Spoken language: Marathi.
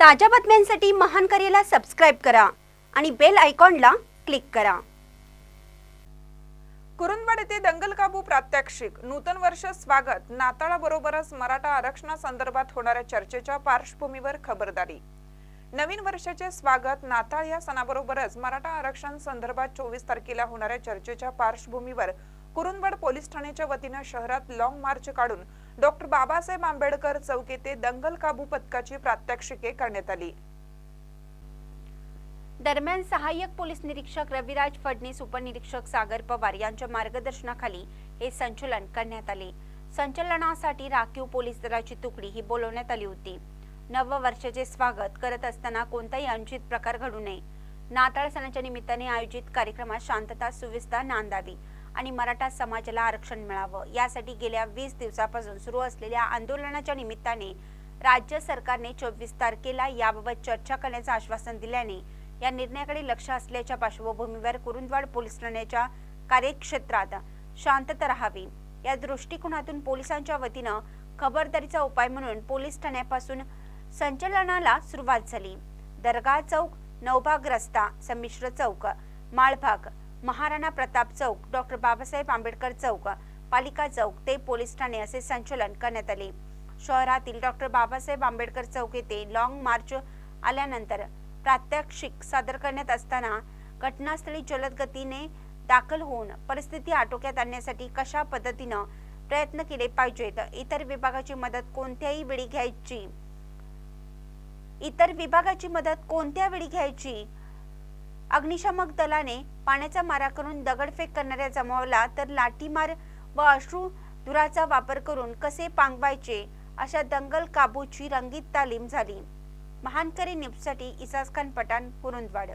ताज्या बातम्यांसाठी महान करेला सबस्क्राईब करा आणि बेल आयकॉनला क्लिक करा. कुरुंदवाड येथे दंगल काबू प्रात्यक्षिक. नूतन वर्ष स्वागत. नाताळाबरोबरच मराठा आरक्षणासंदर्भात होणाऱ्या चर्चेच्या पार्श्वभूमीवर खबरदारी. नवीन वर्षाचे स्वागत नाताळ या सणाबरोबरच मराठा आरक्षण संदर्भात चोवीस तारखेला होणाऱ्या चर्चेच्या पार्श्वभूमीवर कुरुंदवाड पोलीस ठाण्याच्या वतीनं शहरात लॉंग मार्च काढून डॉक्टर बाबासाहेब आंबेडकर चौक येथे दंगल काबू पथकाची प्रात्यक्षिके करण्यात आली. दरम्यान सहाय्यक पोलीस निरीक्षक रविराज फडणीस उपनिरीक्षक सागर पवार यांच्या मार्गदर्शनाखाली हे संचलन करण्यात आले. संचलनासाठी राखीव पोलीस दलाची तुकडी ही बोलवण्यात आली होती. नव वर्षाचे स्वागत करत असताना कोणताही अनुचित प्रकार घडू नये. नाताळ सणाच्या निमित्ताने आयोजित कार्यक्रमात शांतता सुविस्ता नांदावी. आणि मराठा समाजाला आरक्षण मिळावं. यासाठी गेल्या वीस दिवसापासून सुरू असलेल्या आंदोलनाच्या निमित्ताने राज्य सरकारने चोवीस तारखेला याबाबत चर्चा करण्याचं आश्वासन दिल्याने या निर्णयाकडे लक्ष असल्याच्या पार्श्वभूमीवर कुरुंदवाड पोलीस ठाण्याच्या कार्यक्षेत्रात शांतता राहावी. या दृष्टिकोनातून पोलिसांच्या वतीनं खबरदारीचा उपाय म्हणून पोलीस ठाण्यापासून संचलनाला सुरुवात झाली. दर्गा चौक नवभाग रस्ता संमिश्र चौक माळभाग महाराणा प्रताप चौक डॉक्टर बाबासाहेब आंबेडकर चौक पालिका चौक ते पोलीस ठाणे असे संचलन करण्यात आले. शहरातील डॉक्टर बाबासाहेब आंबेडकर चौक येथे लॉंग मार्च आल्यानंतर प्रात्यक्षिक सादर करण्यात असताना घटनास्थळी जलद गतीने दाखल होऊन परिस्थिती आटोक्यात आणण्यासाठी कशा पद्धतीनं प्रयत्न केले पाहिजेत? इतर विभागाची मदत कोणत्याही वेळी घ्यायची? इतर विभागाची मदत कोणत्या वेळी घ्यायची? अग्निशामक दलाने पाण्याचा मारा करून दगडफेक करणाऱ्या जमावाला तर लाठीमार व अश्रू धुराचा वापर करून कसे पांगवायचे अशा दंगल काबूची रंगीत तालीम झाली. महानकरी न्यूजसाठी इसास खान पठाण कुरुंदवाड